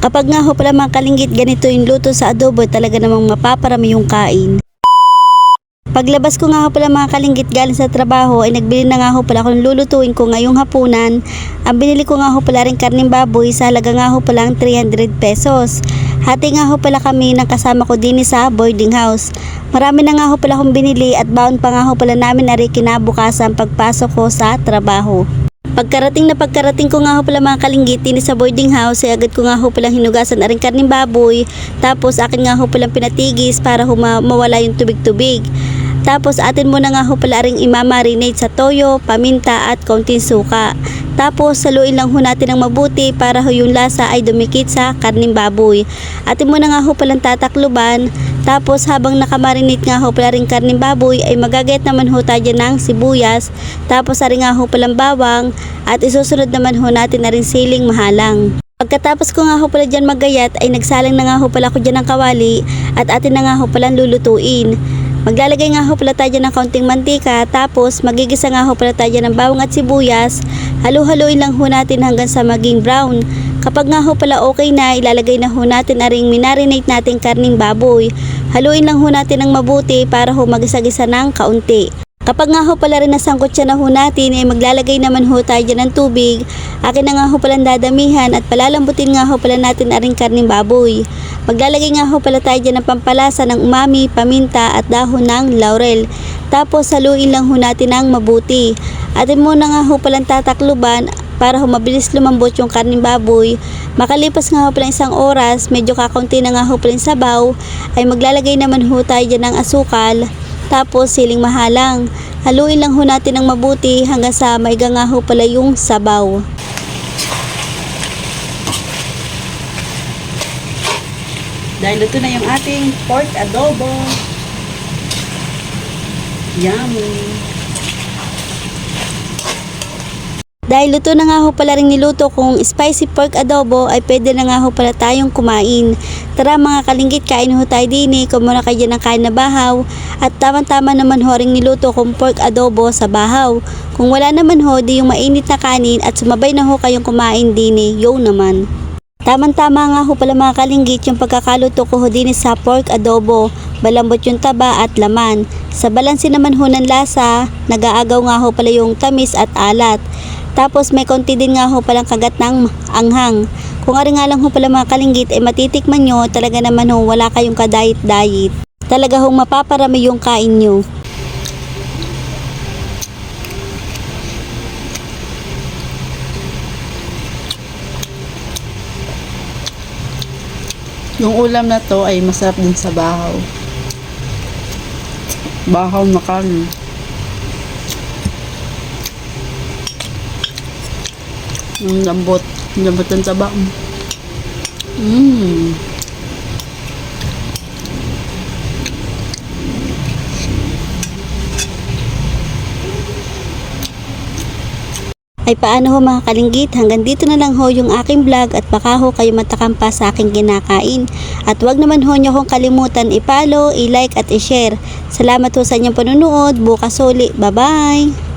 Kapag nga ho pala mga kalinggit ganito yung luto sa adobo talaga namang mapaparami yung kain. Paglabas ko nga ho pala mga kalinggit galing sa trabaho ay nagbili na nga ho pala ako ng lulutuin ko ngayong hapunan. Ang binili ko nga ho pala rin karning baboy sa halaga nga ho pala ang 300 pesos. Hati nga ho pala kami ng kasama ko din sa boarding house. Marami na nga ho pala akong binili at baon pa nga ho pala namin na rin kinabukasan pagpasok ko sa trabaho. Pagkarating na pagkarating ko nga ho pala mga kalinggit din sa boarding house ay agad ko nga ho palang hinugasan na rin karning baboy tapos akin nga ho palang pinatigis para ho ma- mawala yung tubig-tubig. Tapos atin muna nga ho pala ring imamarinate sa toyo, paminta at konting suka. Tapos saluin lang ho natin ng mabuti para ho yung lasa ay dumikit sa karning baboy. Atin muna nga ho palang tatakluban. Tapos habang nakamarinate nga ho pala ring karning baboy ay magagayat naman ho tayo ng sibuyas. Tapos ari nga ho palang bawang at isusunod naman ho natin na rin siling mahalang. Pagkatapos ko nga ho pala dyan magayat ay nagsalang na nga ho pala ko dyan ng kawali at atin na nga ho pala lulutuin. Maglalagay nga ho pala tayo ng kaunting mantika tapos magigisa nga ho pala tayo ng bawang at sibuyas. Halu-haluin lang ho natin hanggang sa maging brown. Kapag nga ho pala okay na, ilalagay na ho natin na ring minarinate natin karning baboy. Haluin lang ho natin ng mabuti para ho magisa-gisa ng kaunti. Kapag nga ho pala rin nasangkot siya na ho natin, ay maglalagay naman ho tayo dyan ng tubig. Akin na nga ho palang dadamihan at palalambutin nga ho pala natin aring karning baboy. Maglalagay nga ho pala tayo dyan ng pampalasa ng umami, paminta at dahon ng laurel. Tapos haluin lang ho natin ng mabuti. Atin muna nga ho palang tatakluban para ho mabilis lumambot yung karning baboy. Makalipas nga ho pala isang oras, medyo kakaunti na nga ho pala sabaw, ay maglalagay naman ho tayo dyan ng asukal. Tapos siling mahalang. Haluin lang ho natin ng mabuti hanggang sa maiga nga pala yung sabaw. Dahil ito na yung ating pork adobo. Yummy. Dahil luto na nga ho pala rin niluto kung spicy pork adobo ay pwede na nga ho pala tayong kumain. Tara mga kalinggit, kain ho tayo din eh. Kung muna kayo ng kain na bahaw. At tamang-tama naman ho rin niluto kung pork adobo sa bahaw. Kung wala naman ho, di yung mainit na kanin at sumabay na ho kayong kumain din eh. Yo naman. Tamang-tama nga ho pala mga kalinggit yung pagkakaluto ko ho din sa pork adobo. Balambot yung taba at laman. Sa balansi naman ho ng lasa, nag-aagaw nga ho pala yung tamis at alat. Tapos may konti din nga ho palang kagat ng anghang. Kung ari nga lang ho pala mga kalinggit, eh matitikman nyo, talaga naman ho wala kayong kadayit-dayit. Talaga hong mapaparami yung kain nyo. Yung ulam na to ay masarap din sa bahaw. Bahaw na karne. Yung lambot. Yung lambot ng taba. Mmm. Ay paano ho mga kalinggit, hanggang dito na lang ho yung aking vlog at baka ho kayo matakampa sa aking kinakain. At wag naman ho nyo kong kalimutan i-follow, i-like at i-share. Salamat ho sa inyong panunood, bukas uli, bye bye!